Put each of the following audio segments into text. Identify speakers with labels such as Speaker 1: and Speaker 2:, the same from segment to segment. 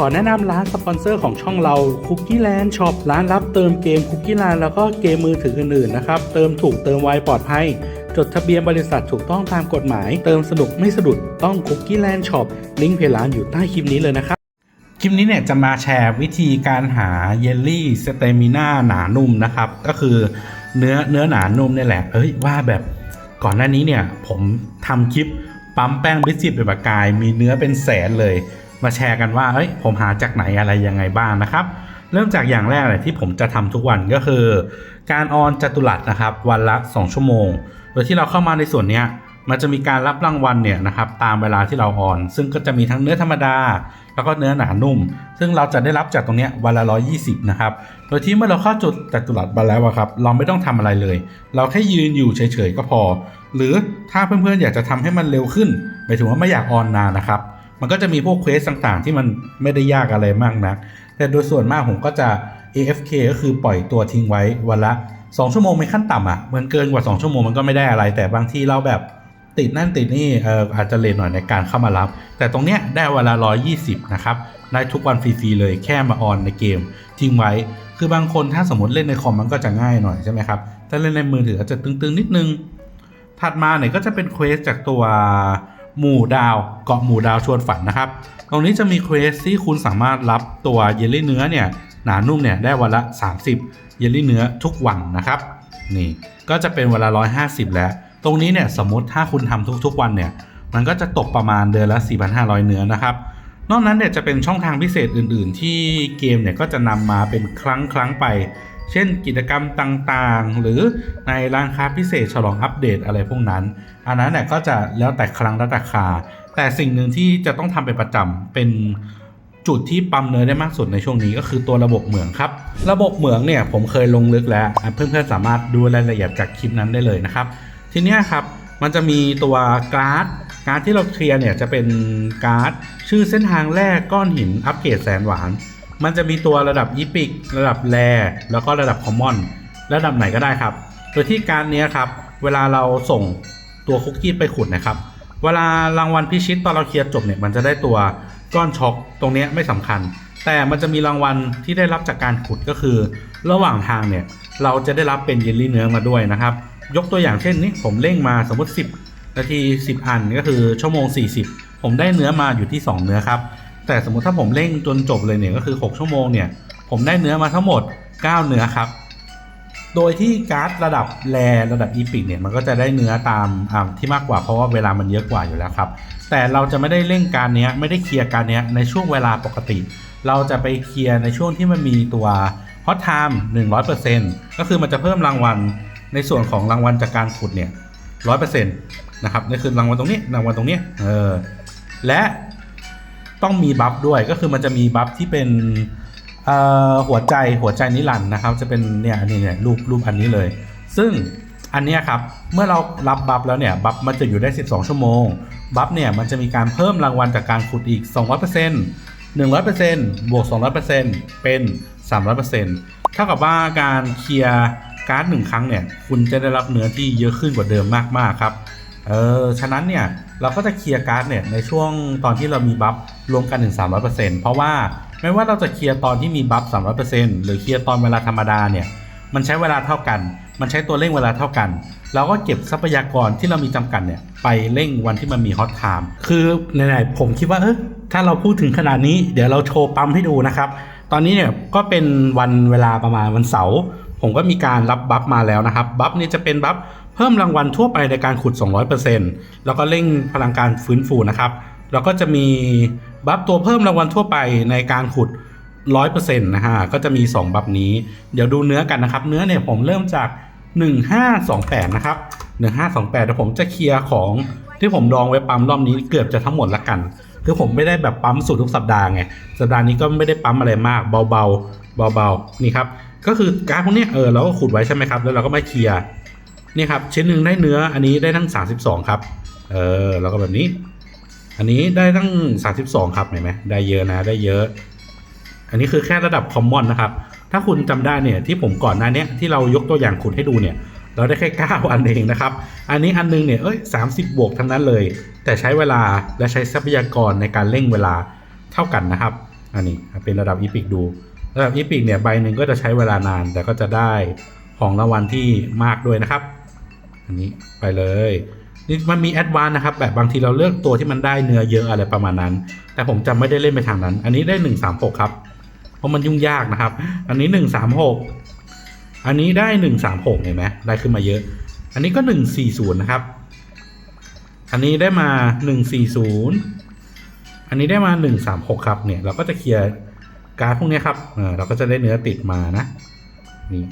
Speaker 1: ขอแนะนำร้านสปอนเซอร์ของช่องเรา Cookie Land Shop ร้านรับเติมเกม Cookie Land แล้วก็เกมมือถืออื่นๆนะครับ เติมถูกเติมไวปลอดภัย จดทะเบียนบริษัทถูกต้องตามกฎหมาย เติมสนุกไม่สะดุดต้อง Cookie Land Shop ลิงก์เพจร้านอยู่ใต้คลิปนี้เลยนะครับ คลิปนี้เนี่ยจะมาแชร์วิธีการหาเยลลี่สเตมิน่าหนานุ่มนะครับ ก็คือเนื้อเนื้อหนานุ่มเนี่ยแหละเอ้ยว่าแบบก่อนหน้านี้เนี่ยผมทำคลิปปั๊มแป้งบิสกิตเป็นประกาย มีเนื้อเป็นแสนเลย มาแชร์กันว่าเอ้ยผมหาจากไหนอะไรยังไงบ้างนะครับ เริ่มจากอย่างแรกเลยที่ผมจะทำทุกวันก็คือ การออนจัตุรัสนะครับวันละ 2 ชั่วโมง โดยที่เราเข้ามาในส่วนเนี้ยมันจะมีการรับรางวัลเนี่ยนะครับตามเวลาที่เราออน ซึ่งก็จะมีทั้งเนื้อธรรมดา แล้วก็เนื้อหนานุ่ม ซึ่งเราจะได้รับจากตรงเนี้ยวันละ120นะครับโดยที่เมื่อเราเข้าจุดจัตุรัสมาแล้วอะครับเราไม่ต้องทำอะไรเลย เราแค่ยืนอยู่เฉยๆก็พอ หรือถ้าเพื่อนๆอยากจะทำให้มันเร็วขึ้นหมายถึงว่าไม่อยากออนนานนะครับ มันก็จะมีพวกเควสต่างๆ ที่มันไม่ได้ยากอะไรมากนัก แต่โดยส่วนมากผมก็จะ AFK ก็คือปล่อยตัวทิ้งไว้วันละ 2 ชั่วโมงเป็นขั้นต่ำอะมันเกินกว่า 2 ชั่วโมงมันก็ไม่ได้อะไร แต่บางทีเราแบบติดนั่นติดนี่เอออาจจะเลทหน่อยในการเข้ามารับ แต่ตรงเนี้ยได้เวลา 120 นะครับ ได้ทุกวันฟรีๆเลยแค่มาออนในเกมทิ้งไว้ คือบางคนถ้าสมมติเล่นในคอมมันก็จะง่ายหน่อยใช่ไหมครับ ถ้าเล่นในมือถืออาจจะตึงๆนิดนึง ถัดมาเนี่ยก็จะเป็นเควสจากตัว หมู่ดาวเกาะหมู่ดาวชวนฝันนะครับ ตรงนี้จะมีเควสที่คุณสามารถรับตัวเยลลี่เนื้อเนี่ยหนานุ่มเนี่ยได้วันละ 30 เยลลี่เนื้อทุกวันนะครับนี่ก็จะเป็นเวลา 150 แล้ว ตรงนี้เนี่ยสมมติถ้าคุณทำทุกๆวันเนี่ยมันก็จะตกประมาณเดือนละ 4,500 เนื้อนะครับนอกนั้นเนี่ยจะเป็นช่องทางพิเศษอื่น ๆ ที่เกมเนี่ยก็จะนำมาเป็นครั้งครั้งๆไป เช่นกิจกรรมต่างๆ หรือในร้านค้าพิเศษฉลองอัปเดตอะไรพวกนั้น อันนั้นเนี่ยก็จะแล้วแต่ครั้งและราคา แต่สิ่งหนึ่งที่จะต้องทำเป็นประจำเป็นจุดที่ปั๊มเนื้อได้มากสุดในช่วงนี้ก็คือตัวระบบเหมืองครับ ระบบเหมืองเนี่ยผมเคยลงลึกแล้ว เพื่อนๆสามารถดูรายละเอียดจากคลิปนั้นได้เลยนะครับ ทีนี้ครับมันจะมีตัวการ์ดการ์ดที่เราเคลียร์เนี่ยจะเป็นการ์ดชื่อเส้นทางแรกก้อนหินอัปเกรดแสนหวาน มันจะมีตัวระดับอีพิก ระดับแรแล้วก็ระดับคอมมอน ระดับไหนก็ได้ครับ โดยที่การนี้ครับ เวลาเราส่งตัวคุกกี้ไปขุดนะครับ เวลารางวัลพิชิตตอนเราเคลียร์จบเนี่ยมันจะได้ตัวก้อนช็อกตรงนี้ไม่สำคัญ แต่มันจะมีรางวัลที่ได้รับจากการขุดก็คือ ระหว่างทางเนี่ยเราจะได้รับเป็นเยลลี่เนื้อมาด้วยนะครับ ยกตัวอย่างเช่นนี้ผมเร่งมาสมมติ 10 นาที 10 อันก็คือชั่วโมง 40 ผมได้เนื้อมาอยู่ที่ 2 เนื้อครับ แต่สมมติถ้าผมเร่งจนจบเลยเนี่ยก็คือ 6 ชั่วโมงเนี่ย ผมได้เนื้อมาทั้งหมด 9 เนื้อครับ โดยที่การ์ดระดับแรระดับอีพิกเนี่ยมันก็จะได้เนื้อตามที่มากกว่าเพราะว่าเวลามันเยอะกว่าอยู่แล้วครับ แต่เราจะไม่ได้เร่งการเนี้ยไม่ได้เคลียร์การเนี้ยในช่วงเวลาปกติ เราจะไปเคลียร์ในช่วงที่มันมีตัวฮอตไทม์100%ก็คือมันจะเพิ่มรางวัลในส่วนของรางวัลจากการขุดเนี่ย100%นะครับนี่คือรางวัลตรงนี้รางวัลตรงนี้เออและ ต้องมีบัฟด้วยก็คือมันจะมีบัฟที่เป็นหัวใจหัวใจนิรันด์นะครับ จะเป็นเนี่ยนนี้เนี่ยรูปรูปอันนี้เลย ซึ่งอันนี้ครับเมื่อเรารับบัฟแล้วเนี่ยบัฟมันจะอยู่ได้ 12 ชั่วโมงบัฟเนี่ยมันจะมีการเพิ่มรางวัลจากการขุดอีก 200% 100%บวก 200%เป็น 300%เท่ากับว่าการเคลียร์การ์ดหนึ่งครั้งเนี่ยคุณจะได้รับเนื้อที่เยอะขึ้นกว่าเดิมมากๆครับ เออ ฉะนั้นเนี่ยเราก็จะเคลียร์การ์ดเนี่ยในช่วงตอนที่เรามีบัฟรวมกันถึง 300%เพราะว่าไม่ว่าเราจะเคลียร์ตอนที่มีบัฟ 300%หรือเคลียร์ตอนเวลาธรรมดาเนี่ยมันใช้เวลาเท่ากัน มันใช้ตัวเร่งเวลาเท่ากัน เราก็เก็บทรัพยากรที่เรามีจำกัดเนี่ยไปเร่งวันที่มันมีฮอตไทม์ คือไหนๆผมคิดว่าเออถ้าเราพูดถึงขนาดนี้เดี๋ยวเราโชว์ปั๊มให้ดูนะครับ ตอนนี้เนี่ยก็เป็นวันเวลาประมาณวันเสาร์ ผมก็มีการรับบัฟมาแล้วนะครับ บัฟนี่จะเป็นบัฟ เพิ่มรางวัลทั่วไปในการขุด 200%แล้วก็เร่งพลังการฟื้นฟูนะครับ แล้วก็จะมีบัฟตัวเพิ่มรางวัลทั่วไปในการขุด 100%นะฮะ ก็จะมี 2 บัฟนี้ เดี๋ยวดูเนื้อกันนะครับ เนื้อเนี่ยผมเริ่มจาก 1528 นะครับ 1528เดี๋ยวผมจะเคลียร์ของที่ผมดองไว้ปั๊มรอบนี้เกือบจะทั้งหมดละกัน คือผมไม่ได้แบบปั๊มสูตรทุกสัปดาห์ไง สัปดาห์นี้ก็ไม่ได้ปั๊มอะไรมาก เบาๆ เบาๆ นี่ครับ ก็คือการพวกนี้เออเราก็ขุดไว้ใช่ไหมครับ แล้วเราก็มาเคลียร์ นี่ครับชิ้นหนึ่งได้เนื้ออันนี้ได้ทั้ง 32 ครับ เออแล้วก็แบบนี้ อันนี้ได้ทั้ง 32 ครับเห็นไหมได้เยอะนะได้เยอะ อันนี้คือแค่ระดับคอมมอนนะครับ ถ้าคุณจำได้เนี่ยที่ผมก่อนหน้านี้ที่เรายกตัวอย่างขุดให้ดูเนี่ย เราได้แค่ 9 อันเองนะครับ อันนี้อันนึงเนี่ยเอ้ย30บวกทั้งนั้นเลย แต่ใช้เวลาและใช้ทรัพยากรในการเร่งเวลาเท่ากันนะครับ อันนี้เป็นระดับอีพิกดูระดับอีพิกเนี่ยใบหนึ่งก็จะใช้เวลานานแต่ก็จะได้ของรางวัลที่มากด้วยนะครับ นี้ไปเลยนี่มันมีแอดวานนะครับ แบบบางทีเราเลือกตัวที่มันได้เนื้อเยอะอะไรประมาณนั้น แต่ผมจำไม่ได้เล่นไปทางนั้น อันนี้ได้136ครับ เพราะมันยุ่งยากนะครับ อันนี้136อันนี้ได้136เห็นไหมได้ขึ้นมาเยอะ อันนี้ก็140นย์นะครับ อันนี้ได้มา140อันนี้ได้มา136ครับเนี่ย เราก็จะเคลียร์การพวกนี้ครับเออเราก็จะได้เนื้อติดมานะ นี่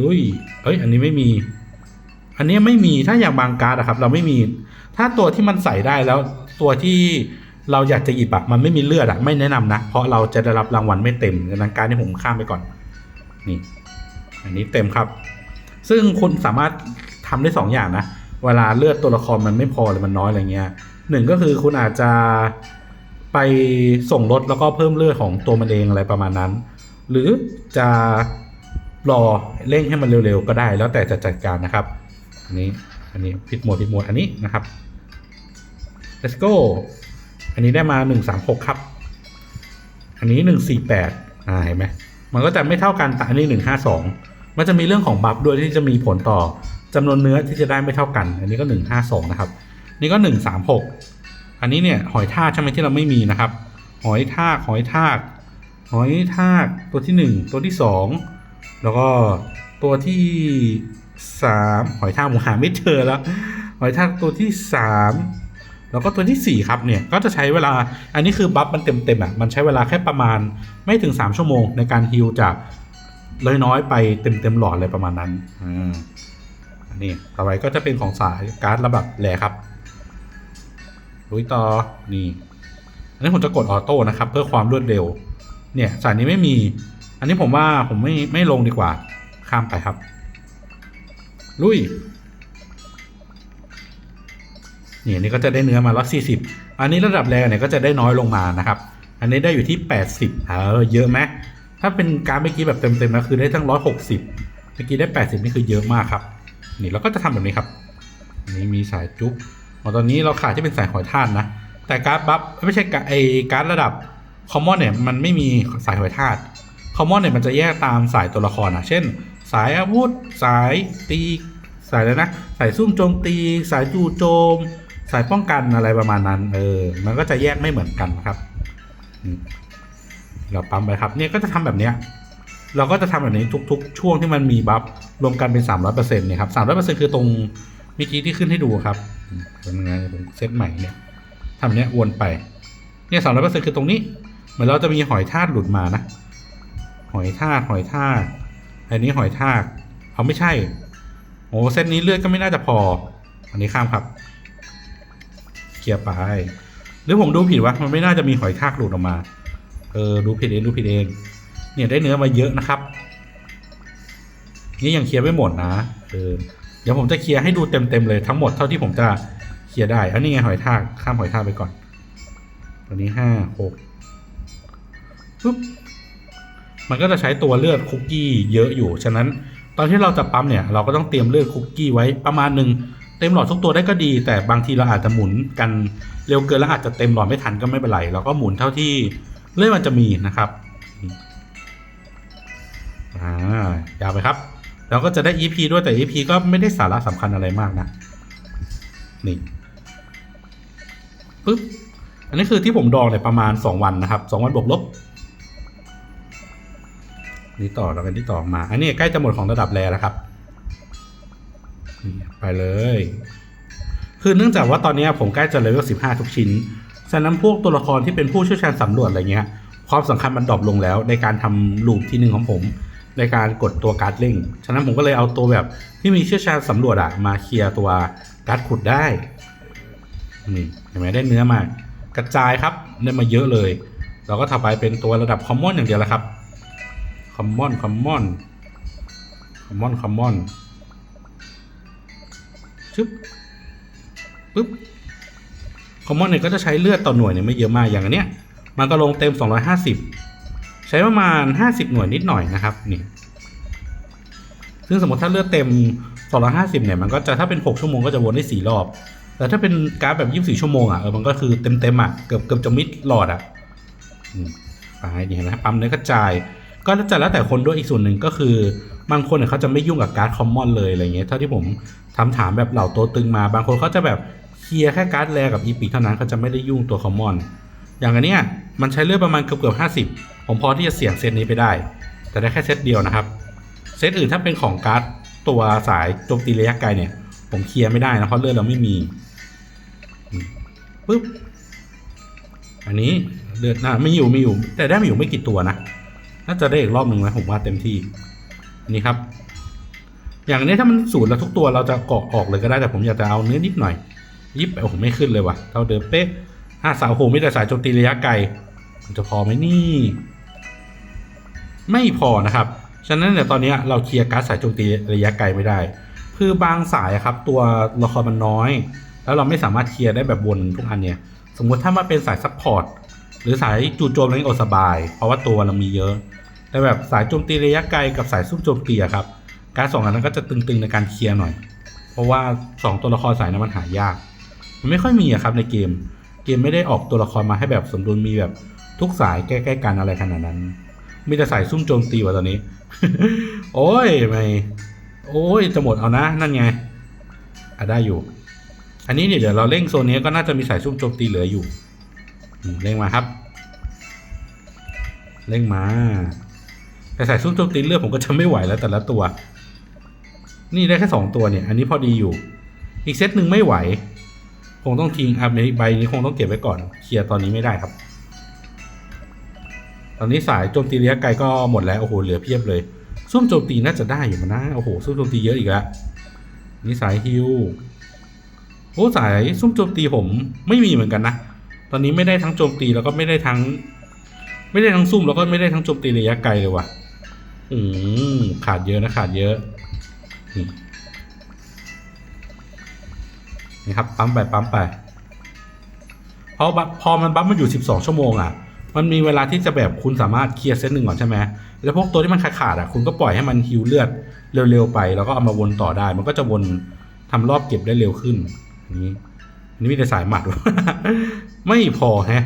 Speaker 1: ลุยเอ้ย อันนี้ไม่มี อันนี้ไม่มีถ้าอย่างบางการ์ดอะครับ เราไม่มี ถ้าตัวที่มันใส่ได้แล้วตัวที่เราอยากจะหยิบอะมันไม่มีเลือดอะไม่แนะนำนะ เพราะเราจะได้รับรางวัลไม่เต็มดังนั้นการที่ผมข้ามไปก่อน นี่ อันนี้เต็มครับ ซึ่งคุณสามารถทำได้สองอย่างนะ เวลาเลือดตัวละครมันไม่พอหรือมันน้อยอะไรเงี้ยหนึ่งก็คือคุณอาจจะไปส่งลดแล้วก็เพิ่มเลือดของตัวมันเองอะไรประมาณนั้น หรือจะรอเร่งให้มันเร็วๆก็ได้แล้วแต่จะจัดการนะครับ อันนี้ อันนี้ผิดหมวดผิดหมวดอันนี้นะครับ let's go อันนี้ได้มา136ครับ อันนี้148อ่าเห็นไหมมันก็จะไม่เท่ากันแต่อันนี้152มันจะมีเรื่องของบัฟด้วยที่จะมีผลต่อจำนวนเนื้อที่จะได้ไม่เท่ากัน อันนี้ก็152นะครับ นี่ก็136อันนี้เนี่ยหอยทากใช่ไหมที่เราไม่มีนะครับ หอยทากหอยทากหอยทากตัวที่1ตัวที่2แล้วก็ตัวที่ 3 หอยทากผมหาไม่เจอแล้ว หอยทากตัวที่ 3 แล้วก็ตัวที่ 4 ครับเนี่ยก็จะใช้เวลาอันนี้คือบัฟมันเต็มๆอะมันใช้เวลาแค่ประมาณไม่ถึง 3 ชั่วโมงในการฮิลจากเลยน้อยๆไปเต็มๆหลอดอะไรประมาณนั้นอ่าอันนี้ต่อไปก็จะเป็นของสายการ์ดระดับแหลครับลุยต่อนี่อันนี้ผมจะกดออโต้นะครับ เพื่อความรวดเร็ว เนี่ยสายนี้ไม่มี อันนี้ผมว่าผมไม่ไม่ลงดีกว่า ข้ามไปครับ ลุย นี่อันนี้ก็จะได้เนื้อมาร้อยสี่สิบอันนี้ระดับแรกเนี่ยก็จะได้น้อยลงมานะครับ อันนี้ได้อยู่ที่แปดสิบเออเยอะไหมถ้าเป็นการเมื่อกี้แบบเต็มๆนะคือได้ทั้งร้อยหกสิบเมื่อกี้ได้แปดสิบนี่คือเยอะมากครับ นี่เราก็จะทำแบบนี้ครับนนี้มีสายจุ๊บอตอนนี้เราขาดที่เป็นสายหอยทากนะ แต่การ์ดบัฟไม่ใช่การ์ดไอการ์ดระดับคอมมอนเนี่ยมันไม่มีสายหอยทากคอมมอนเนี่ยมันจะแยกตามสายตัวละครนะเช่น สายอาวุธ สายตีสายอะไรนะ สายซุ่มโจมตี สายจู่โจม สายป้องกันอะไรประมาณนั้น เออ มันก็จะแยกไม่เหมือนกันครับเราปั๊มไปครับ เนี่ยก็จะทำแบบเนี้ย เราก็จะทำแบบนี้ทุก ๆ ช่วงที่มันมีบัฟรวมกันเป็นสามร้อยเปอร์เซ็นต์เนี่ยครับสามร้อยเปอร์เซ็นต์คือตรงเมื่อกี้ที่ขึ้นให้ดูครับเป็นไงผมเซตใหม่เนี่ยทำเนี้ยวนไป เนี่ยสามร้อยเปอร์เซ็นต์คือตรงนี้ เหมือนเราจะมีหอยทากหลุดมานะ หอยทากหอยทาก อันนี้หอยทากเขาไม่ใช่ โอ้เส้นนี้เลือดก็ไม่น่าจะพอ อันนี้ข้ามครับ เคลียร์ไป หรือผมดูผิดวะ มันไม่น่าจะมีหอยทากหลุดออกมา เออ ดูผิดเอง ดูผิดเอง เนี่ยได้เนื้อมาเยอะนะครับ นี่ยังเคลียร์ไม่หมดนะ เออ เดี๋ยวผมจะเคลียร์ให้ดูเต็มๆเลยทั้งหมดเท่าที่ผมจะเคลียร์ได้ อันนี้ไงหอยทาก ข้ามหอยทากไปก่อน ตัวนี้ห้าหกปุ๊บ มันก็จะใช้ตัวเลือดคุกกี้เยอะอยู่ ฉะนั้น ตอนที่เราจะปั๊มเนี่ยเราก็ต้องเตรียมเลือดคุกกี้ไว้ประมาณหนึ่งเต็มหลอดทุกตัวได้ก็ดี แต่บางทีเราอาจจะหมุนกันเร็วเกินแล้วอาจจะเต็มหลอดไม่ทันก็ไม่เป็นไรเราก็หมุนเท่าที่เลือดมันจะมีนะครับอ่ายาวไปครับเราก็จะได้ EP ด้วยแต่ EP ก็ไม่ได้สาระสำคัญอะไรมากนะนี่ปึ๊บอันนี้คือที่ผมดองเนี่ยประมาณ 2 วันนะครับ 2 วันบวกลบ นี่ต่อแล้วกันที่ต่อมา อันนี้ใกล้จะหมดของระดับแรแล้วครับไปเลย คือเนื่องจากว่าตอนนี้ผมใกล้จะเลเวล15ทุกชิ้น ฉะนั้นพวกตัวละครที่เป็นผู้เชี่ยวชาญสำรวจอะไรเงี้ย ความสำคัญมันดรอปลงแล้ว ในการทำลูปที่หนึ่งของผม ในการกดตัวการ์ดเร่ง ฉะนั้นผมก็เลยเอาตัวแบบที่มีเชี่ยวชาญสำรวจอะมาเคลียร์ตัวการ์ดขุดได้นี่เห็นไหมได้เนื้อมากระจายครับได้มาเยอะเลย เราก็ทำไปเป็นตัวระดับคอมมอนอย่างเดียวแล้วครับ คอมมอนคอมมอนคอมมอนคอมมอนชึบปึ๊บคอมมอนเนี่ยก็จะใช้เลือดต่อหน่วยเนี่ยไม่เยอะมากอย่างอันเนี้ยมันก็ลงเต็ม 250 ใช้ประมาณ 50 หน่วยนิดหน่อยนะครับนี่ซึ่งสมมติถ้าเลือดเต็ม 250 เนี่ยมันก็จะถ้าเป็น 6 ชั่วโมงก็จะวนได้ 4 รอบ แต่ถ้าเป็นการ์ดแบบ 24 ชั่วโมงอะเออมันก็คือเต็มๆอะเกือบเกือบจะมิดหลอดอะไปซ้ายนี่เห็นไหมปั๊มเนื้อกระจาย ก็จะแล้วแต่คนด้วยอีกส่วนหนึ่งก็คือบางคนเนี่ยเขาจะไม่ยุ่งกับการ์ดคอมมอนเลยอะไรเงี้ยเท่าที่ผมทำถามแบบเหล่าโตวตึงมา บางคนเขาจะแบบเคลียร์แค่การ์ดแรกับอีพิกเท่านั้นเขาจะไม่ได้ยุ่งตัวคอมมอน อย่างอันเนี้ยมันใช้เลือดประมาณเกือบเกือบห้าสิบผมพอที่จะเสี่ยงเซตนี้ไปได้ แต่ได้แค่เซตเดียวนะครับ เซตอื่นถ้าเป็นของการ์ดตัวสายโจมตีระยะไกลเนี่ย ผมเคลียร์ไม่ได้นะเพราะเลือดเราไม่มีปึ๊บอันนี้เลือดน่าไม่อยู่ไม่อยู่ แต่ได้ไม่อยู่ไม่กี่ตัวนะ น่าจะได้อีกรอบหนึ่งนะผมว่าเต็มที่นนี้ครับ อย่างนี้ถ้ามันสูตรแล้วทุกตัวเราจะเกาะออกเลยก็ได้แต่ผมอยากจะเอาเนื้อนิดหน่อย ยิบโอ้โหไม่ขึ้นเลยว่ะเท่าเดิมเป๊ะห้าสาวโหมีแต่สายโจมตีระยะไกลมันจะพอไหมนี่ ไม่พอนะครับ ฉะนั้นเนี่ยตอนนี้เราเคลียร์การสายโจมตีระยะไกลไม่ได้ คือบางสายครับ ตัวละครมันน้อย แล้วเราไม่สามารถเคลียร์ได้แบบวนทุกอันเนี่ย สมมติถ้ามาเป็นสายซัพพอร์ต หรือสายจู่โจมอะไรนี่โอสบาย เพราะว่าตัวเรามีเยอะ แต่แบบสายโจมตีระยะไกลกับสายซุ่มโจมตีอะครับ การสองอันนั้นก็จะตึงๆในการเคลียร์หน่อย เพราะว่าสองตัวละครสายนั้นมันหายาก มันไม่ค่อยมีอะครับในเกม เกมไม่ได้ออกตัวละครมาให้แบบสมดุลมีแบบทุกสายใกล้ๆกันอะไรขนาดนั้น มีแต่สายซุ่มโจมตีว่ะตอนนี้ โอ้ยไม่ โอ้ยจะหมดเอานะ นั่นไงอะได้อยู่ อันนี้เนี่ยเดี๋ยวเราเร่งโซนนี้ก็น่าจะมีสายซุ่มโจมตีเหลืออยู่ เร่งมาครับ เร่งมา แต่สายซุ่มโจมตีเลือดผมก็จะไม่ไหวแล้วแต่ละตัว นี่ได้แค่สองตัวเนี่ย อันนี้พอดีอยู่ อีกเซตหนึ่งไม่ไหว คงต้องทิ้งอัพในใบนี้คงต้องเก็บไว้ก่อน เคลียร์ตอนนี้ไม่ได้ครับ ตอนนี้สายโจมตีระยะไกลก็หมดแล้ว โอ้โห เหลือเพียบเลย ซุ่มโจมตีน่าจะได้อยู่มันะ โอ้โห ซุ่มโจมตีเยอะอีกแล้วนี่สายฮิวโอ้สายซุ่มโจมตีผมไม่มีเหมือนกันนะ อนนี้ไม่ได้ทั้งโจมตีแล้วก็ไม่ได้ทั้ง ไม่ได้ทั้งซุ่มแล้วก็ไม่ได้ทั้งโจมตีระยะไกลเลยว่ะ อืมขาดเยอะนะขาดเยอะนี่ครับปั๊มไปปั๊มไปเพราะบัฟพอมันบัฟมันอยู่ 12 ชั่วโมงอะ มันมีเวลาที่จะแบบคุณสามารถเคลียร์เซตหนึ่งก่อนใช่ไหมแล้วพวกตัวที่มันขาดขาดๆอะ คุณก็ปล่อยให้มันฮิวเลือดเร็วๆไป แล้วก็เอามาวนต่อได้ มันก็จะวนทำรอบเก็บได้เร็วขึ้นอัน นี้อันนี้มีแต่สายหมัด ไม่พอแฮะ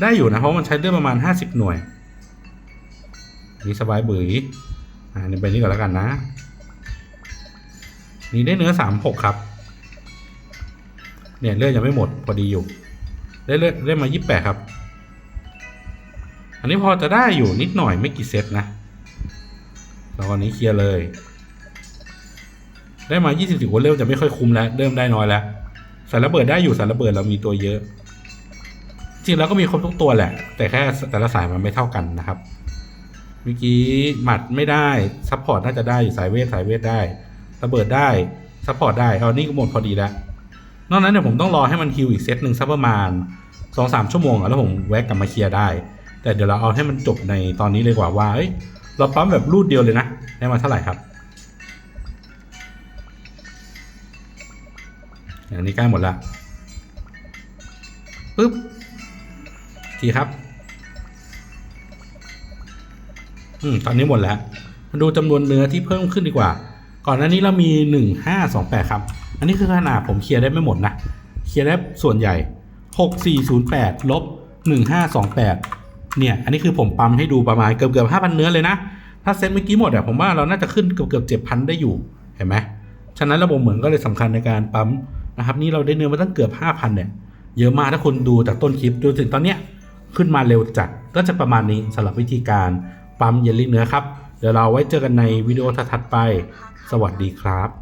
Speaker 1: ได้อยู่นะ เพราะมันใช้เลือดประมาณ50หน่วยนนี่สบายเบยอ่านี่ไปนี่ก่อนแล้วกันนะ นี่ได้เนื้อสามหกครับ เนี่ยเลือดยังไม่หมด พอดีอยู่ ได้เลือดได้มายี่แปดครับ อันนี้พอจะได้อยู่นิดหน่อยไม่กี่เซตนะแล้วอันนี้เคลียร์เลย ได้มา20สิบคนเริ่มจะไม่ค่อยคุ้มแล้ว เริ่มได้น้อยแล้ว สารระเบิดได้อยู่สารระเบิดเรามีตัวเยอะ จริงแล้วก็มีครบทุกตัวแหละ แต่แค่แต่ละสายมันไม่เท่ากันนะครับเมื่อกี้หมัดไม่ได้ซัพพอร์ตน่าจะได้อยู่สายเวทสายเวทได้ระเบิดได้ซัพพอร์ตได้เอานี่ก็หมดพอดีแล้วนอกนั้นเนี่ยผมต้องรอให้มันฮิวอีกเซตหนึ่งสักประมาณสองสามชั่วโมงแล้วผมแวะกลับมาเคลียร์ได้ แต่เดี๋ยวเราเอาให้มันจบในตอนนี้เลยกว่าว่าเอ้ยเราปั๊มแบบรูดเดียวเลยนะได้มาเท่าไหร่ครับ อย่างนี้ใกล้หมดละปึ๊บทีครับ อืม ตอนนี้หมดแล้ว มาดูจำนวนเนื้อที่เพิ่มขึ้นดีกว่า ก่อนหน้านี้เรามีหนึ่งห้าสองแปดครับ อันนี้คือขนาดผมเคลียร์ได้ไม่หมดนะ เคลียร์ได้ส่วนใหญ่หกสี่ศูนย์แปดลบหนึ่งห้าสองแปดเนี่ย อันนี้คือผมปั๊มให้ดูประมาณเกือบเกือบห้าพันเนื้อเลยนะ ถ้าเซ็ตเมื่อกี้หมดอะผมว่าเราน่าจะขึ้นเกือบเกือบเจ็ดพันได้อยู่ เห็นไหม ฉะนั้นระบบเหมือนก็เลยสำคัญในการปั๊ม นะครับนี่เราได้เนื้อมาตั้งเกือบห้าพันเนี่ย เยอะมากถ้าคุณดูจากต้นคลิปจนถึงตอนเนี้ยขึ้นมาเร็วจัดก็จะประมาณนี้สำหรับวิธีการปั๊มเยลลี่เนื้อครับ เดี๋ยวเราไว้เจอกันในวิดีโอถัดไป สวัสดีครับ